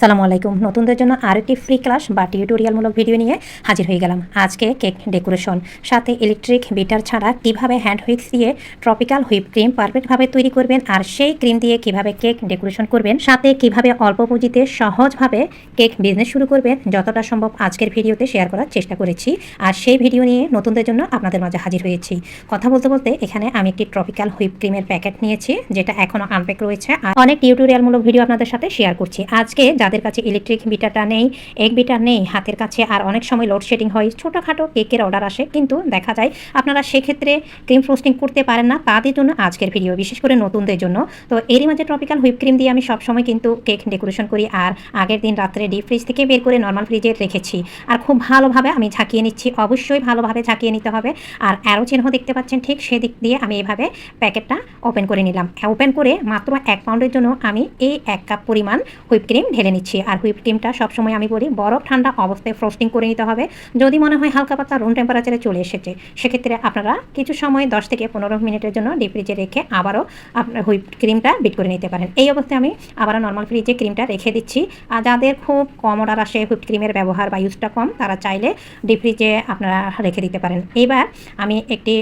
সালামু আলাইকুম। নতুনদের জন্য আরেকটি ফ্রি ক্লাস বা টিউটোরিয়ালমূলক ভিডিও নিয়ে হাজির হয়ে গেলাম। আজকে কেক ডেকোরেশন সাথে ইলেকট্রিক বিটার ছাড়া কীভাবে হ্যান্ড হুইক্স দিয়ে ট্রপিক্যাল হুইপ ক্রিম পারফেক্টভাবে তৈরি করবেন আর সেই ক্রিম দিয়ে কীভাবে কেক ডেকোরেশন করবেন, সাথে কীভাবে অল্প পুঁজিতে সহজভাবে কেক বিজনেস শুরু করবেন, যতটা সম্ভব আজকের ভিডিওতে শেয়ার করার চেষ্টা করেছি। আর সেই ভিডিও নিয়ে নতুনদের জন্য আপনাদের মাঝে হাজির হয়েছি। কথা বলতে বলতে এখানে আমি একটি ট্রপিক্যাল হুইপ ক্রিমের প্যাকেট নিয়েছি, যেটা এখনও আনপ্যাক রয়েছে। আর অনেক টিউটোরিয়ালমূলক ভিডিও আপনাদের সাথে শেয়ার করছি। আজকে যাদের কাছে ইলেকট্রিক বিটারটা নেই এক বিটার নেই, হাতের কাছে আর অনেক সময় লোডশেডিং হয়, ছোটোখাটো কেকের অর্ডার আসে। কিন্তু দেখা যায় আপনারা সেক্ষেত্রে ক্রিম ফ্রোস্টিং করতে পারেন না তাদের জন্য আজকের ভিডিও বিশেষ করে নতুনদের জন্য। তো এরই মাঝে ট্রপিক্যাল হুইপ ক্রিম দিয়ে আমি সবসময় কিন্তু কেক ডেকোরেশন করি আর আগের দিন রাত্রে ডিপ ফ্রিজ থেকে বের করে নর্মাল ফ্রিজে রেখেছি। আর খুব ভালোভাবে আমি ঝাঁকিয়ে নিচ্ছি, অবশ্যই ভালোভাবে ঝাঁকিয়ে নিতে হবে। আর অ্যারো চিহ্ন দেখতে পাচ্ছেন, ঠিক সেদিক দিয়ে আমি এভাবে প্যাকেটটা ওপেন করে নিলাম। ওপেন করে মাত্র এক পাউন্ডের জন্য আমি এই এক কাপ পরিমাণ হুইপ ক্রিম ঢেলে আর হুইপ ক্রিমটা সবসময় আমি বলি, বরফ ঠান্ডা অবস্থায় ফ্রোস্টিং করে নিতে হবে। যদি মনে হয় হালকা পাতলা রুম টেম্পারেচারে চলে এসেছে, সেক্ষেত্রে আপনারা কিছু সময় দশ থেকে পনেরো মিনিটের জন্য ডিপ ফ্রিজে রেখে আবারও আপনার হুইপ ক্রিমটা বিট করে নিতে পারেন। এই অবস্থায় আমি আবারও নর্মাল ফ্রিজে ক্রিমটা রেখে দিচ্ছি। আর যাদের খুব কম অর্ডার আসে হুইপ ক্রিমের ব্যবহার বা ইউজটা কম, তারা চাইলে ডিপ ফ্রিজে আপনারা রেখে দিতে পারেন। এবার আমি একটি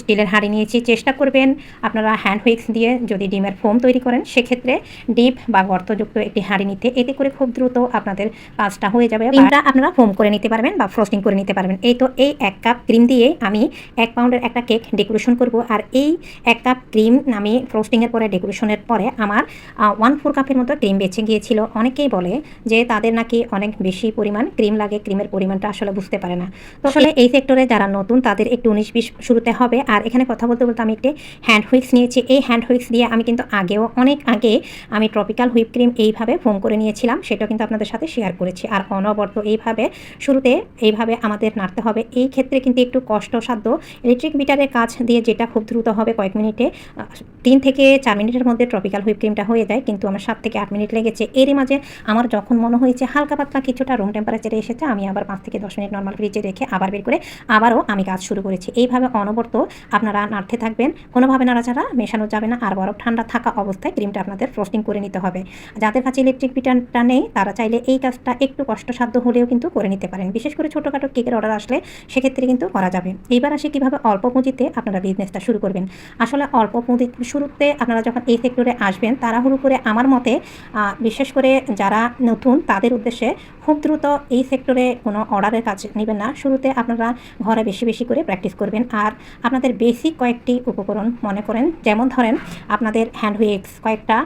স্টিলের হাঁড়ি নিয়েছি। চেষ্টা করবেন আপনারা হ্যান্ড হুইক্স দিয়ে যদি ডিমের ফোম তৈরি করেন, সেক্ষেত্রে ডিপ বা গর্তযুক্ত একটি হাঁড়ি নিতে। এতে করে খুব দ্রুত আপনাদের কাজটা হয়ে যাবে। ক্রিমটা আপনারা ফোম করে নিতে পারবেন বা ফ্রস্টিং করে নিতে পারবেন। এই তো এই এক কাপ ক্রিম দিয়ে আমি এক পাউন্ডের একটা কেক ডেকোরেশন করব। আর এই এক কাপ ক্রিম আমি ফ্রস্টিংয়ের পরে ডেকোরেশনের পরে আমার ওয়ান ফোর কাপের মতো ক্রিম বেঁচে গিয়েছিল। অনেকেই বলে যে তাদের নাকি অনেক বেশি পরিমাণ ক্রিম লাগে ক্রিমের পরিমাণটা আসলে বুঝতে পারে না। তো আসলে এই সেক্টরে যারা নতুন তাদের একটু উনিশ বিশ শুরুতে হবে। আর এখানে কথা বলতে বলতে আমি একটি হ্যান্ড হুইক্স নিয়েছি। এই হ্যান্ড হুইক্স দিয়ে আমি কিন্তু আগেও অনেক আগে আমি ট্রপিক্যাল হুইপ ক্রিম এইভাবে ফোম করে নিয়েছিলাম। সেটা কিন্তু আপনাদের সাথে শেয়ার করেছি। আর অনবরত এইভাবে শুরুতে এইভাবে আমাদের নাড়তে হবে। এই ক্ষেত্রে কিন্তু একটু কষ্টসাধ্য। ইলেকট্রিক বিটারের কাজ দিয়ে যেটা খুব দ্রুত হবে কয়েক মিনিটে তিন থেকে চার মিনিটের মধ্যে ট্রপিক্যাল হুইপ ক্রিমটা হয়ে যায়, কিন্তু আমার সাত থেকে আট মিনিট লেগেছে। এরই মাঝে আমার যখন মনে হয়েছে হালকা পাতলা কিছুটা রুম টেম্পারেচারে এসেছে, আমি আবার পাঁচ থেকে দশ মিনিট নর্মাল ফ্রিজে রেখে আবার বের করে আবারও আমি কাজ শুরু করেছি। এইভাবে অনবরত আপনারা নাড়তে থাকবেন। কোনোভাবে নাড়াচাড়া মেশানো যাবে না। আর বরফ ঠান্ডা থাকা অবস্থায় ক্রিমটা আপনাদের ফ্রস্টিং করে নিতে হবে। যাদের কাছে ইলেকট্রিক বিটারটা নেই তারা চাইলে এই কাজটা একটু কষ্টসাধ্য হলেও কিন্তু করে নিতে পারেন। বিশেষ করে ছোটোখাটো কেকের অর্ডার আসলে সেক্ষেত্রে কিন্তু করা যাবে। এইবার আসে কীভাবে অল্প পুঁজিতে আপনারা বিজনেসটা শুরু করবেন। আসলে অল্প পুঁজি শুরুতে আপনারা যখন এই সেক্টরে আসবেন, তাড়াহুড়ো করে আমার মতে বিশেষ করে যারা নতুন, তাদের উদ্দেশ্যে খুব দ্রুত এই সেক্টরে কোনো অর্ডারের কাজ নেবেন না। শুরুতে আপনারা ঘরে বেশি বেশি করে প্র্যাকটিস করবেন। আর আপনাদের বেসিক কয়েকটি উপকরণ মনে করেন। যেমন ধরেন, আপনাদের হ্যান্ড হুইক্স কয়েকটা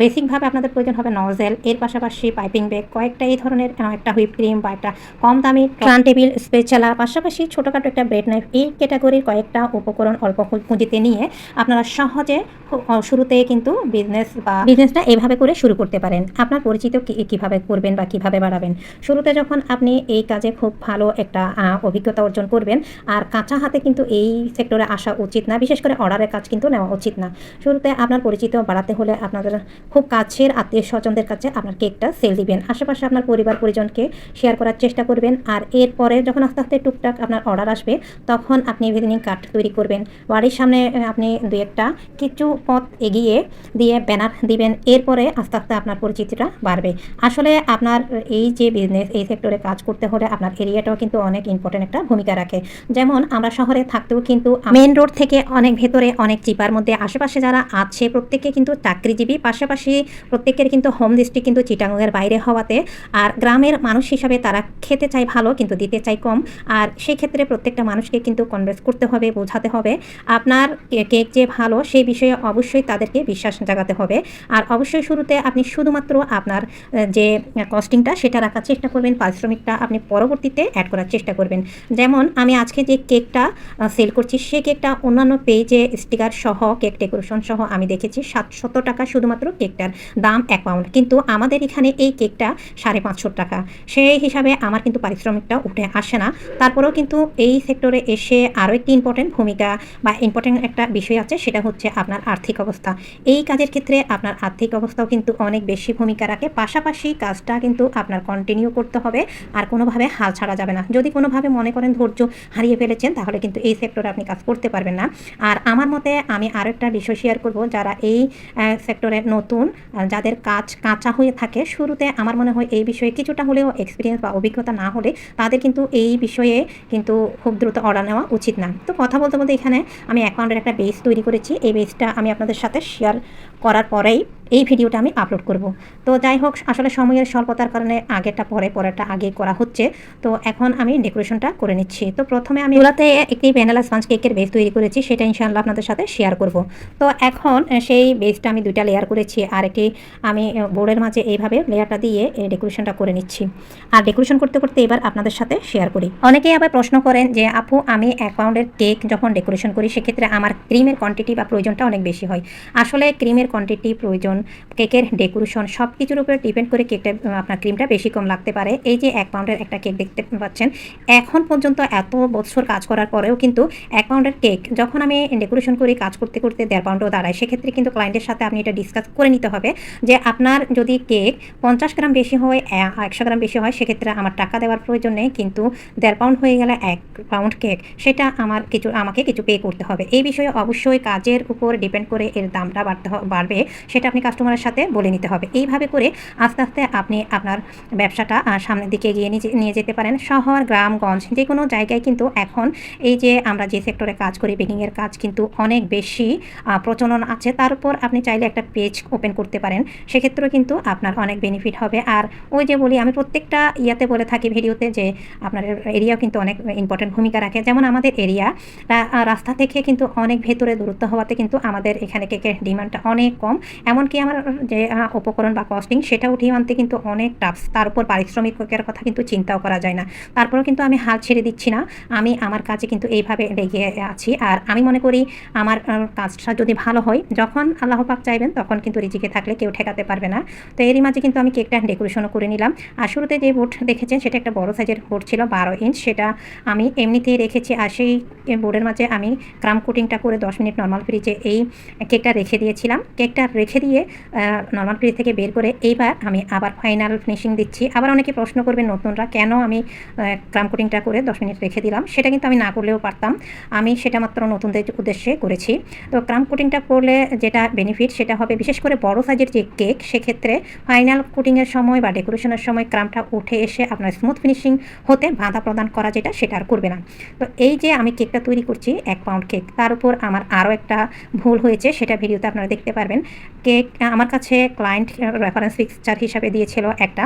বেসিকভাবে আপনাদের প্রয়োজন হবে নজেল, এর পাশাপাশি পাইপিং ব্যাগ, কয়েকটা এই ধরনের একটা হুইপ ক্রিম বা একটা কম দামি ট্রান টেবিল স্পেচালা পাশাপাশি ছোটোখাটো একটা ব্রেড নাইফ, এই ক্যাটাগরির কয়েকটা উপকরণ অল্প পুঁজিতে নিয়ে আপনারা সহজে শুরুতে কিন্তু বিজনেস বা বিজনেসটা এভাবে করে শুরু করতে পারেন। আপনার পরিচিত কীভাবে করবেন বা কীভাবে বাড়াবেন? শুরুতে যখন আপনি এই কাজে খুব ভালো একটা অভিজ্ঞতা অর্জন করবেন, আর কাঁচা হাতে কিন্তু এই সেক্টরে আসা উচিত না, বিশেষ করে অর্ডারের কাজ কিন্তু নেওয়া উচিত না। শুরুতে আপনার পরিচিত বাড়াতে হলে আপনাদের খুব কাছের আত্মীয় স্বজনদের কাছে আপনার কেকটা সেল দিবেন। আশেপাশে আপনার পরিবার, পরিজনকে শেয়ার করার চেষ্টা করবেন। আর এরপরে যখন আস্তে আস্তে টুকটাক আপনার অর্ডার আসবে, তখন আপনি ইভিনিং কার্ড তৈরি করবেন। বাড়ির সামনে আপনি দু একটা কিছু পথ এগিয়ে দিয়ে ব্যানার দিবেন। এরপরে আস্তে আস্তে আপনার পরিচিতিটা বাড়বে। আসলে আপনার এই যে বিজনেস এই সেক্টরে কাজ করতে হলে আপনার এরিয়াটাও কিন্তু অনেক ইম্পর্টেন্ট একটা ভূমিকা রাখে। যেমন, আমরা শহরে থাকতেও কিন্তু মেন রোড থেকে অনেক ভেতরে অনেক চিপার মধ্যে আশেপাশে যারা আছে, প্রত্যেকে কিন্তু চাকরিজীবী, পাশাপাশি পাশাপাশি প্রত্যেকের কিন্তু হোম ডিস্ট্রিক্ট কিন্তু চিটাঙ্গের বাইরে হওয়াতে আর গ্রামের মানুষ হিসাবে তারা খেতে চায় ভালো, কিন্তু দিতে চায় কম। আর সেই ক্ষেত্রে প্রত্যেকটা মানুষকে কিন্তু কনভেন্স করতে হবে, বোঝাতে হবে। আপনার কেক যে ভালো সেই বিষয়ে অবশ্যই তাদেরকে বিশ্বাস জাগাতে হবে। আর অবশ্যই শুরুতে আপনি শুধুমাত্র আপনার যে কস্টিংটা সেটা রাখার চেষ্টা করবেন। পারিশ্রমিকটা আপনি পরবর্তীতে অ্যাড করার চেষ্টা করবেন। যেমন, আমি আজকে যে কেকটা সেল করছি, সে কেকটা অন্যান্য পেজে স্টিকার সহ কেক ডেকোরেশন সহ আমি দেখেছি, সাতশত টাকা শুধুমাত্র কেকটার দাম এক পাউন্ড। কিন্তু আমাদের এখানে এই কেকটা সাড়ে পাঁচশো টাকা। সেই হিসাবে আমার কিন্তু পারিশ্রমিকটা উঠে আসে না। তারপরেও কিন্তু এই সেক্টরে এসে আরও একটি ইম্পর্টেন্ট ভূমিকা বা ইম্পর্টেন্ট একটা বিষয় আছে, সেটা হচ্ছে আপনার আর্থিক অবস্থা। এই কাজের ক্ষেত্রে আপনার আর্থিক অবস্থাও কিন্তু অনেক বেশি ভূমিকা রাখে। পাশাপাশি কাজটা কিন্তু আপনার কন্টিনিউ করতে হবে, আর কোনোভাবে হাল ছাড়া যাবে না। যদি কোনোভাবে মনে করেন ধৈর্য হারিয়ে ফেলেছেন, তাহলে কিন্তু এই সেক্টরে আপনি কাজ করতে পারবেন না। আর আমার মতে আমি আরও একটা বিষয় শেয়ার করব, যারা এই সেক্টরে নতুন যাদের কাজ কাঁচা হয়ে থাকে, শুরুতে আমার মনে হয় এই বিষয়ে কিছুটা হলেও এক্সপিরিয়েন্স বা অভিজ্ঞতা না হলে তাদের কিন্তু এই বিষয়ে কিন্তু খুব দ্রুত অর্ডার নেওয়া উচিত না। তো কথা বলতে বলতে এখানে আমি অ্যাকাউন্টের একটা বেস তৈরি করেছি। এই বেসটা আমি আপনাদের সাথে শেয়ার করার পরেই এই ভিডিওটা আমি আপলোড করব। তো যাই হোক, আসলে সময়ের স্বল্পতার কারণে আগেরটা পরে পরেরটা আগে করা হচ্ছে। তো এখন আমি ডেকোরেশনটা করে নিচ্ছি। তো প্রথমে আমি ওলাতে একটি ভ্যানিলা স্পঞ্জ কেকের বেস তৈরি করেছি, সেটা ইনশাআল্লাহ আপনাদের সাথে শেয়ার করব। তো এখন সেই বেসটা আমি দুইটা লেয়ার করেছি, আর একটি আমি বোর্ডের মাঝে এইভাবে লেয়ারটা দিয়ে এই ডেকোরেশনটা করে নিচ্ছি। আর ডেকোরেশন করতে করতে এবার আপনাদের সাথে শেয়ার করি। অনেকেই আবার প্রশ্ন করেন যে, আপু, আমি এক পাউন্ডের কেক যখন ডেকোরেশন করি, সেক্ষেত্রে আমার ক্রিমের কোয়ান্টিটি বা প্রয়োজনটা অনেক বেশি হয়। আসলে ক্রিমের কোয়ান্টিটি প্রয়োজন কেকের ডেকোরেশন সব কিছুর উপরে ডিপেন্ড করে কেকটা আপনার ক্রিমটা বেশি কম লাগতে পারে। এই যে এক পাউন্ডের একটা কেক দেখতে পাচ্ছেন, এখন পর্যন্ত এত বছর কাজ করার পরেও কিন্তু এক পাউন্ডের কেক, যখন আমি ডেকোরেশন করি, কাজ করতে করতে দেড় পাউন্ডও দাঁড়ায়। সেক্ষেত্রে কিন্তু ক্লায়েন্টের সাথে আপনি এটা ডিসকাস করে নিতে হবে যে আপনার যদি কেক পঞ্চাশ গ্রাম বেশি হয় একশো গ্রাম বেশি হয়, সেক্ষেত্রে আমার টাকা দেওয়ার প্রয়োজন নেই, কিন্তু দেড় পাউন্ড হয়ে গেলে এক পাউন্ড কেক, সেটা আমার কিছু, আমাকে কিছু পে করতে হবে। এই বিষয়ে অবশ্যই কাজের উপর ডিপেন্ড করে এর দামটা বাড়তে বাড়বে, সেটা আপনি কাস্টমারের সাথে বলে নিতে হবে। এইভাবে করে আস্তে আস্তে আপনি আপনার ব্যবসাটা সামনের দিকে এগিয়ে নিয়ে যেতে পারেন। শহর, গ্রামগঞ্জ যে কোনো জায়গায় কিন্তু এখন এই যে আমরা যে সেক্টরে কাজ করি বেকিংয়ের কাজ কিন্তু অনেক বেশি প্রচলন আছে। তার উপর আপনি চাইলে একটা পেজ ওপেন করতে পারেন। সেক্ষেত্রেও কিন্তু আপনার অনেক বেনিফিট হবে। আর ওই যে বলি, আমি প্রত্যেকটা ইয়াতে বলে থাকি ভিডিওতে যে আপনার এরিয়াও কিন্তু অনেক ইম্পর্টেন্ট ভূমিকা রাখে। যেমন আমাদের এরিয়া রাস্তা থেকে কিন্তু অনেক ভেতরে দূরত্ব হওয়াতে কিন্তু আমাদের এখানে কেকের ডিমান্ডটা অনেক কম। এমনকি আমার যে উপকরণ বা কস্টিং সেটা উঠিয়ে আনতে কিন্তু অনেক টাফ তার উপর পারিশ্রমিকের কথা কিন্তু চিন্তাও করা যায় না। তারপরেও কিন্তু আমি হাল ছেড়ে দিচ্ছি না। আমি আমার কাজে কিন্তু এইভাবে লেগে আছি। আর আমি মনে করি আমার কাজটা যদি ভালো হয়, যখন আল্লাহ পাক চাইবেন, তখন কিন্তু রিজিকে থাকলে কেউ ঠেকাতে পারবে না। তো এরই মাঝে কিন্তু আমি কেকটা ডেকোরেশনও করে নিলাম। আর শুরুতে যে বোর্ড দেখেছেন, সেটা একটা বড় সাইজের বোর্ড ছিল, বারো ইঞ্চ সেটা আমি এমনিতেই রেখেছি। আর সেই বোর্ডের মাঝে আমি ক্রাম কোটিংটা করে দশ মিনিট নর্মাল ফ্রিজে এই কেকটা রেখে দিয়েছিলাম। কেকটা রেখে দিয়ে নর্মাল ফ্রিজ থেকে বের করে এইবার আমি আবার ফাইনাল ফিনিশিং দিচ্ছি। আবার অনেকে প্রশ্ন করবেন নতুনরা কেন আমি ক্রাম কোটিংটা করে দশ মিনিট রেখে দিলাম? সেটা কিন্তু আমি না করলেও পারতাম। আমি সেটা মাত্র নতুনদের উদ্দেশ্যে করেছি। তো ক্রাম কোটিংটা করলে যেটা বেনিফিট সেটা হবে বিশেষ করে বড় সাইজের যে কেক সেক্ষেত্রে ফাইনাল কোটিংয়ের সময় বা ডেকোরেশনের সময় ক্রামটা উঠে এসে আপনার স্মুথ ফিনিশিং হতে বাধা প্রদান করা যেটা, সেটা আর করবে না। তো এই যে আমি কেকটা তৈরি করছি, এক পাউন্ড কেক তার উপর আমার আরও একটা ভুল হয়েছে, সেটা ভিডিওতে আপনারা দেখতে পারবেন। কেক আমার কাছে ক্লায়েন্ট রেফারেন্স পিকচার হিসাবে দিয়েছিল একটা।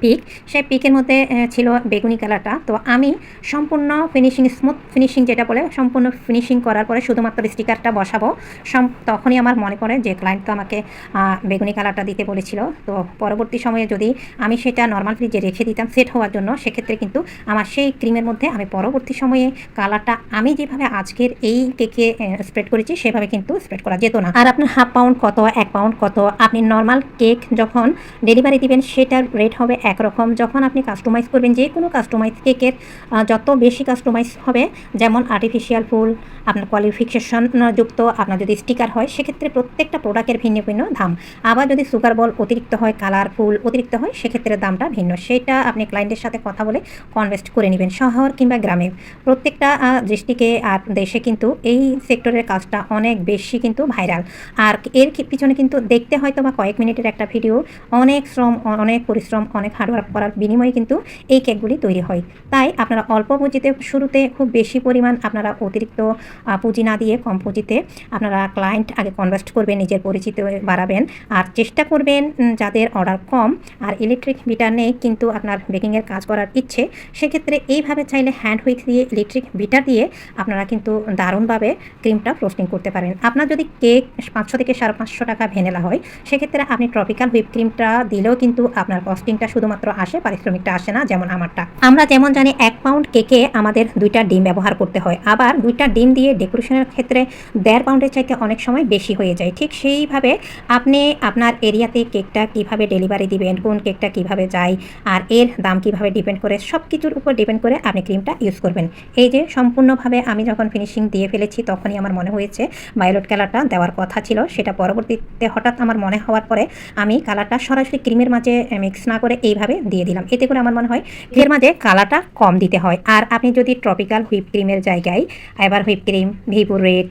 পিক, সেই পিকের মধ্যে ছিল বেগুনি কালারটা। তো আমি সম্পূর্ণ ফিনিশিং স্মুথ ফিনিশিং যেটা বলে, সম্পূর্ণ ফিনিশিং করার পরে শুধুমাত্র স্টিকারটা বসাবো। তখনই আমার মনে পড়ে যে ক্লায়েন্ট তো আমাকে বেগুনি কালারটা দিতে বলেছিল। তো পরবর্তী সময়ে যদি আমি সেটা নর্মাল ফ্রিজে রেখে দিতাম সেট হওয়ার জন্য, সেক্ষেত্রে কিন্তু আমার সেই ক্রিমের মধ্যে আমি পরবর্তী সময়ে কালারটা আমি যেভাবে আজকের এই কেকে স্প্রেড করেছি, সেভাবে কিন্তু স্প্রেড করা যেত না। আর আপনার হাফ পাউন্ড কত, এক পাউন্ড কত? আপনি নর্মাল কেক যখন ডেলিভারি দিবেন, সেটার রেট হবে একরকম। যখন আপনি কাস্টমাইজ করবেন যে কোনো কাস্টমাইজ কেকের যত বেশি কাস্টমাইজ হবে, যেমন আর্টিফিশিয়াল ফুল, আপনার কোয়ালিফিকেশন যুক্ত, আপনার যদি স্টিকার হয়, সেক্ষেত্রে প্রত্যেকটা প্রোডাক্টের ভিন্ন ভিন্ন দাম। আবার যদি সুগার বল অতিরিক্ত হয় কালার ফুল অতিরিক্ত হয়, সেক্ষেত্রে দামটা ভিন্ন। সেটা আপনি ক্লায়েন্টের সাথে কথা বলে কনভেস্ট করে নেবেন শহর কিংবা গ্রামে। প্রত্যেকটা ডিস্ট্রিক্টে আর দেশে কিন্তু এই সেক্টরের কাজটা অনেক বেশি কিন্তু ভাইরাল আর এর পিছনে কিন্তু দেখতে হয়তো বা কয়েক মিনিটের একটা ভিডিও অনেক শ্রম অনেক পরিশ্রম অনেক হার্ডওয়ার্ক করার বিনিময়ে কিন্তু এই কেকগুলি তৈরি হয়। তাই আপনারা অল্প পুঁজিতে শুরুতে খুব বেশি পরিমাণ আপনারা অতিরিক্ত পুঁজি না দিয়ে কম পুঁজিতে আপনারা ক্লায়েন্ট আগে কনভেস্ট করবেন, নিজের পরিচিতি বাড়াবেন। আর চেষ্টা করবেন যাদের অর্ডার কম আর ইলেকট্রিক বিটার নেই কিন্তু আপনার বেকিংয়ের কাজ করার ইচ্ছে, সেক্ষেত্রে এইভাবে চাইলে হ্যান্ড হুইক দিয়ে ইলেকট্রিক বিটার দিয়ে আপনারা কিন্তু দারুণভাবে ক্রিমটা ফ্রোস্টিং করতে পারেন। আপনার যদি কেক পাঁচশো থেকে সাড়ে পাঁচশো টাকা ভেনেলা হয়, সেক্ষেত্রে আপনি ট্রপিক্যাল হুইপ ক্রিমটা দিলেও কিন্তু আপনার কস্টিংটা শুধুমাত্র আসে, পারিশ্রমিকটা আসে না, যেমন আমারটা। আমরা যেমন জানি এক পাউন্ড কেকে আমাদের দুইটা ডিম ব্যবহার করতে হয়। আবার দুইটা ডিম দিয়ে ডেকোরেশনের ক্ষেত্রে দেড় পাউন্ডের চাইতে অনেক সময় বেশি হয়ে যায়। ঠিক সেইভাবে আপনি আপনার এরিয়াতে কেকটা কীভাবে ডেলিভারি দিবেন, কোন কেকটা কীভাবে যায়, আর এর দাম কীভাবে ডিপেন্ড করে সব কিছুর উপর ডিপেন্ড করে আপনি ক্রিমটা ইউজ করবেন। এই যে সম্পূর্ণভাবে আমি যখন ফিনিশিং দিয়ে ফেলেছি, তখনই আমার মনে হয়েছে ভায়োলেট কালারটা দেওয়ার কথা ছিল। সেটা পরবর্তীতে হঠাৎ আমার মনে হওয়ার পরে আমি কালারটা সরাসরি ক্রিমের মাঝে মিক্স না করে এইভাবে দিয়ে দিলাম। এতে করে আমার মনে হয় এর মাঝে কালারটা কম দিতে হয়। আর আপনি যদি ট্রপিক্যাল হুইপ ক্রিমের জায়গায় এবার whip cream Vivo red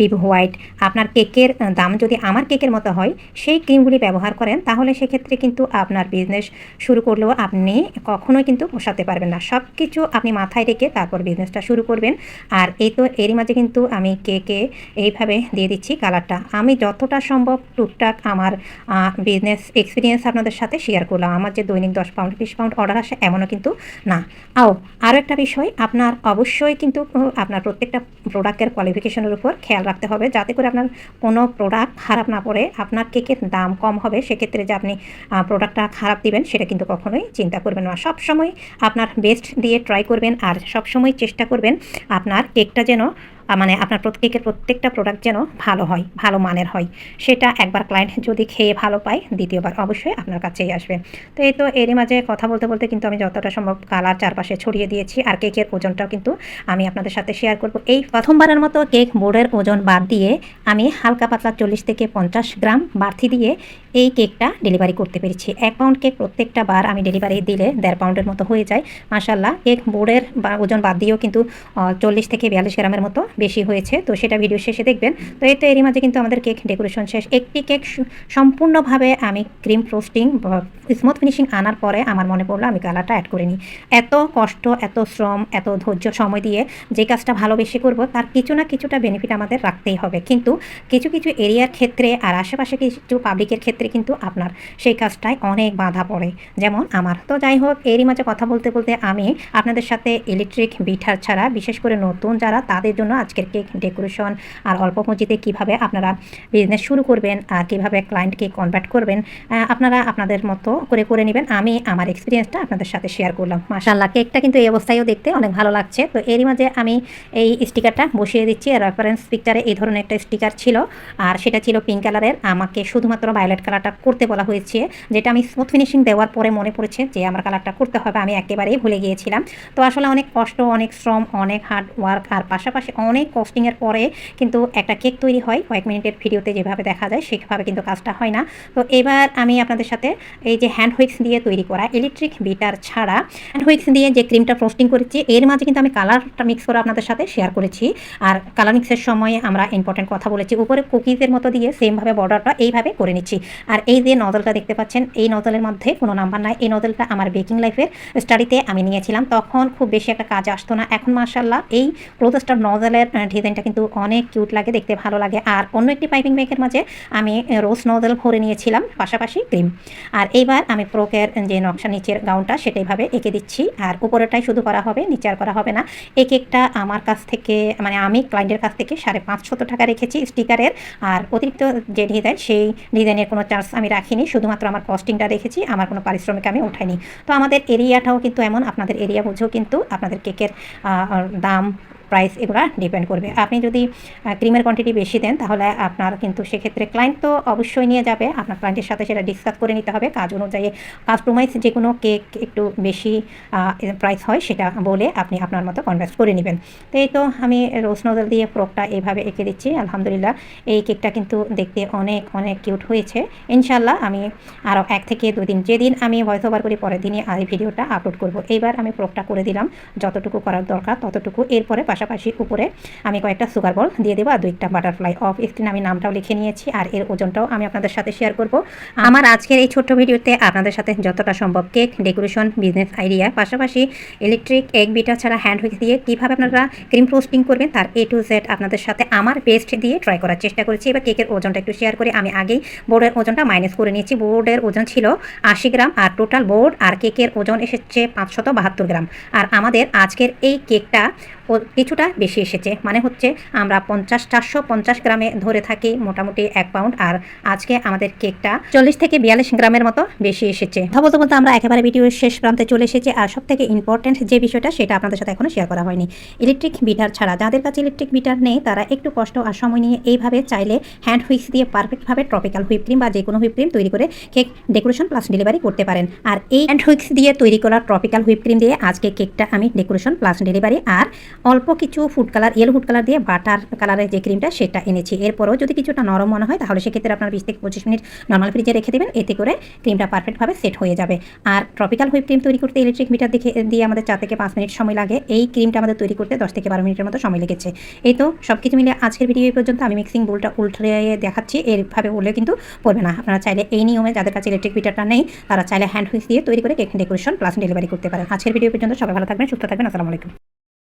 Vivo white আপনার কেকের দাম যদি আমার কেকের মতো হয়, সেই ক্রিমগুলি ব্যবহার করেন, তাহলে সেক্ষেত্রে কিন্তু আপনার বিজনেস শুরু করলেও আপনি কখনোই কিন্তু পোষাতে পারবেন না। সব কিছু আপনি মাথায় রেখে তারপর বিজনেসটা শুরু করবেন। আর এই তো এরই মাঝে কিন্তু আমি কেকে এইভাবে দিয়ে দিচ্ছি কালারটা। আমি যতটা সম্ভব টুকটাক আমার বিজনেস এক্সপিরিয়েন্স আপনাদের সাথে শেয়ার করলাম। আমার যে দৈনিক দশ পাউন্ড বিশ পাউন্ড অর্ডার আসে এমনও কিন্তু না। আও, আরও একটা বিষয়, আপনার অবশ্যই কিন্তু আপনার প্রত্যেকটা প্রোডাক্টের কোয়ালিফিকেশনের উপর খেয়াল রাখতে হবে, যাতে করে আপনার কোনো প্রোডাক্ট খারাপ না পড়ে। আপনার কেকের দাম কম হবে, সেক্ষেত্রে যে আপনি প্রোডাক্টটা খারাপ দিবেন, সেটা কিন্তু কখনোই চিন্তা করবেন না। সবসময় আপনার বেস্ট দিয়ে ট্রাই করবেন, আর সবসময় চেষ্টা করবেন আপনার কেকটা যেন মানে আপনার প্রত্যেকের প্রত্যেকটা প্রোডাক্ট যেন ভালো হয়, ভালো মানের হয়। সেটা একবার ক্লায়েন্ট যদি খেয়ে ভালো পায়, দ্বিতীয়বার অবশ্যই আপনার কাছেই আসবে। তো এই তো এরই মাঝে কথা বলতে বলতে কিন্তু আমি যতটা সম্ভব কালার চারপাশে ছড়িয়ে দিয়েছি আর কেকের ওজনটাও কিন্তু আমি আপনাদের সাথে শেয়ার করব। এই প্রথমবারের মতো কেক বোর্ডের ওজন বাদ দিয়ে আমি হালকা পাতলা চল্লিশ থেকে পঞ্চাশ গ্রাম বাড়তি দিয়ে এই কেকটা ডেলিভারি করতে পেরেছি। এক পাউন্ড কেক প্রত্যেকটা বার আমি ডেলিভারি দিলে দেড় পাউন্ডের মতো হয়ে যায়। মাসাল্লাহ কেক বোর্ডের বা, ওজন বাদ দিয়েও কিন্তু চল্লিশ থেকে বিয়াল্লিশ গ্রামের মতো বেশি হয়েছে, তো সেটা ভিডিও শেষে দেখবেন। তো এই তো এরই মাঝে কিন্তু আমাদের কেক ডেকোরেশন শেষ। একটি কেক সম্পূর্ণভাবে আমি ক্রিম ফ্রোস্টিং স্মুথ ফিনিশিং আনার পরে আমার মনে পড়ল আমি কালারটা অ্যাড করে নিই এত কষ্ট, এত শ্রম, এত ধৈর্য, সময় দিয়ে যে কাজটা ভালোবেসে করব, তার কিছু না কিছুটা বেনিফিট আমাদের রাখতেই হবে। কিন্তু কিছু কিছু এরিয়ার ক্ষেত্রে আর আশেপাশে কিছু পাবলিকের ক্ষেত্রে কিন্তু আপনার সেই কাজটায় অনেক বাধা পড়ে। যেমন আমার। তো যাই হোক, এরই মাঝে কথা বলতে বলতে আমি আপনাদের সাথে ইলেকট্রিক বিঠার ছাড়া, বিশেষ করে নতুন যারা, তাদের জন্য আজকের কেক ডেকোরেশন আর অল্প পুঁজিতে কীভাবে আপনারা বিজনেস শুরু করবেন আর কীভাবে ক্লায়েন্টকে কনভার্ট করবেন আপনারা আপনাদের মতো করে করে নেবেন। আমি আমার এক্সপিরিয়েন্সটা আপনাদের সাথে শেয়ার করলাম। মাশাল্লাহ কেকটা কিন্তু এই অবস্থায়ও দেখতে অনেক ভালো লাগছে। তো এরই মাঝে আমি এই স্টিকারটা বসিয়ে দিচ্ছি। রেফারেন্স পিকচারে এই ধরনের একটা স্টিকার ছিল আর সেটা ছিল পিঙ্ক কালারের আমাকে শুধুমাত্র ভায়োলেট কালারটা করতে বলা হয়েছে, যেটা আমি স্মুথ ফিনিশিং দেওয়ার পরে মনে পড়েছে যে আমার কালারটা করতে হবে। আমি একেবারেই ভুলে গিয়েছিলাম। তো আসলে অনেক কষ্ট, অনেক শ্রম, অনেক হার্ড ওয়ার্ক আর পাশাপাশি অনেক কস্টিংয়ের পরে কিন্তু একটা কেক তৈরি হয়। কয়েক মিনিটের ভিডিওতে যেভাবে দেখা যায়, সেভাবে কিন্তু কাজটা হয় না। তো এবার আমি আপনাদের সাথে এই যে হ্যান্ড হুইক্স দিয়ে তৈরি করা ইলেকট্রিক বিটার ছাড়া হ্যান্ড হুইক্স দিয়ে যে ক্রিমটা ফ্রোস্টিং করেছি, এর মাঝে কিন্তু আমি কালারটা মিক্স করে আপনাদের সাথে শেয়ার করেছি। আর কালার মিক্সের সময় আমরা ইম্পর্টেন্ট কথা বলেছি, উপরে কুকিজের মতো দিয়ে সেমভাবে বর্ডারটা এইভাবে করে নিচ্ছি। আর এই যে নজলটা দেখতে পাচ্ছেন, এই নজলের মধ্যে কোনো নাম্বার নাই। এই নজলটা আমার বেকিং লাইফের স্টাডিতে আমি নিয়েছিলাম। তখন খুব বেশি একটা কাজ আসতো না। এখন মার্শাল্লাহ এই প্রোদস্টার নজলের ডিজাইনটা কিন্তু অনেক কিউট লাগে, দেখতে ভালো লাগে। আর অন্য একটি পাইপিং ব্যাগের মাঝে আমি রোজ নজল ভরে নিয়েছিলাম, পাশাপাশি ক্রিম আর এইবার আমি ফ্রকের যে নকশা নিচের গাউনটা সেটা এইভাবে এঁকে দিচ্ছি। আর উপরেটাই শুধু করা হবে, নিচে আর করা হবে না। এই কেকটা আমার কাছ থেকে মানে আমি ক্লায়েন্টের কাছ থেকে সাড়ে পাঁচশত টাকা রেখেছি স্টিকারের আর অতিরিক্ত যে ডিজাইন সেই ডিজাইনের কোনো চার্জ আমি রাখিনি। শুধুমাত্র আমার কস্টিংটা রেখেছি, আমার কোনো পারিশ্রমিক আমি উঠাইনি। তো আমাদের এরিয়াটাও কিন্তু এমন, আপনাদের এরিয়া বুঝেও কিন্তু আপনাদের কেকের দাম প্রাইস এগুলো ডিপেন্ড করবে। আপনি যদি ক্রিমের কোয়ান্টিটি বেশি দেন, তাহলে আপনার কিন্তু সেক্ষেত্রে ক্লায়েন্ট তো অবশ্যই নিয়ে যাবে। আপনার ক্লায়েন্টের সাথে সেটা ডিসকাস করে নিতে হবে। কাজ অনুযায়ী কাস্টমাইজ যে কোনো কেক একটু বেশি প্রাইস হয়, সেটা বলে আপনি আপনার মতো কনভার্স করে নেবেন। তো এই তো আমি রোজ নজল দিয়ে ফ্রকটা এইভাবে এঁকে দিচ্ছি। আলহামদুলিল্লাহ, এই কেকটা কিন্তু দেখতে অনেক অনেক কিউট হয়েছে। ইনশাল্লাহ আমি আরও এক থেকে দুই দিন, যেদিন আমি ভয়েস ওভার করি, পরের দিনই আর এই ভিডিওটা আপলোড করব। এইবার আমি ফ্রকটা করে দিলাম। যতটুকু করার দরকার, ততটুকু। এরপরে পাশাপাশি উপরে আমি কয়েকটা সুগার বল দিয়ে দেবো আর দুইটা বাটারফ্লাই অফ স্ক্রিন আমি নামটাও লিখে নিয়েছি আর এর ওজনটাও আমি আপনাদের সাথে শেয়ার করব। আমার আজকের এই ছোট্ট ভিডিওতে আপনাদের সাথে যতটা সম্ভব কেক ডেকোরেশন বিজনেস আইডিয়া পাশাপাশি ইলেকট্রিক এক বিটার ছাড়া হ্যান্ড হুইক দিয়ে কীভাবে আপনারা ক্রিম পোস্টিং করবেন তার এ টু জেড আপনাদের সাথে আমার বেস্ট দিয়ে ট্রাই করার চেষ্টা করেছি। এবার কেকের ওজনটা একটু শেয়ার করে। আমি আগেই বোর্ডের ওজনটা মাইনাস করে নিয়েছি। বোর্ডের ওজন ছিল আশি গ্রাম আর টোটাল বোর্ড আর কেকের ওজন এসেছে পাঁচশত বাহাত্তর গ্রাম। আর আমাদের আজকের এই কেকটা কিছুটা বেশি এসেছে। মানে হচ্ছে আমরা পঞ্চাশ, চারশো পঞ্চাশ গ্রামে ধরে থাকি মোটামুটি এক পাউন্ড। আর আজকে আমাদের কেকটা চল্লিশ থেকে বিয়াল্লিশ গ্রামের মতো বেশি এসেছে। কথা বলতে বলতে আমরা একেবারে ভিডিওর শেষ প্রান্তে চলে এসেছি। আর সব থেকে ইম্পর্টেন্ট যে বিষয়টা, সেটা আপনাদের সাথে এখনও শেয়ার করা হয়নি। ইলেকট্রিক বিটার ছাড়া যাদের কাছে ইলেকট্রিক বিটার নেই, তারা একটু কষ্ট আর সময় নিয়ে এইভাবে চাইলে হ্যান্ড হুইক্স দিয়ে পারফেক্টভাবে ট্রপিক্যাল হুইপ ক্রিম বা যে কোনো হুইপ ক্রিম তৈরি করে কেক ডেকোরেশন প্লাস ডেলিভারি করতে পারেন। আর এই হ্যান্ড হুইক্স দিয়ে তৈরি করা ট্রপিক্যাল হুইপ ক্রিম দিয়ে আজকে কেকটা আমি ডেকোরেশন প্লাস ডেলিভারি আর অল্প কিছু food colour yellow food colour দিয়ে বাটার কালারের যে ক্রিমটা সেটা এনেছি। এরপরও যদি কিছুটা নরম মনে হয়, তাহলে সেক্ষেত্রে আপনার বিশ থেকে পঁচিশ মিনিট নর্মাল ফ্রিজে রেখে দেবেন। এতে করে ক্রিমটা পারফেক্টভাবে সেট হয়ে যাবে। আর ট্রপিক্যাল হুইপ ক্রিম তৈরি করতে ইলেকট্রিক মিটার দেখে, দিয়ে আমাদের চার থেকে পাঁচ মিনিট সময় লাগে। এই ক্রিমটা আমাদের তৈরি করতে দশ থেকে বারো মিনিটের মতো সময় লেগেছে। এই তো সব কিছু মিলে আজকের ভিডিও এই পর্যন্ত। আমি মিক্সিং বোলটা উল্টে দেখাচ্ছি। এরভাবে বললে কিন্তু পড়বে না। আপনারা চাইলে এই নিয়মে যাদের কাছে ইলেকট্রিক মিটারটা নেই, তারা চাইলে হ্যান্ড হুইস দিয়ে তৈরি করে কেক ডেকোরেশন প্লাস ডেলিভারি করতে পারেন। আজকের ভিডিও পর্যন্ত। সবাই ভালো থাকবেন, সুস্থ থাকবেন। আসসালামু আলাইকুম।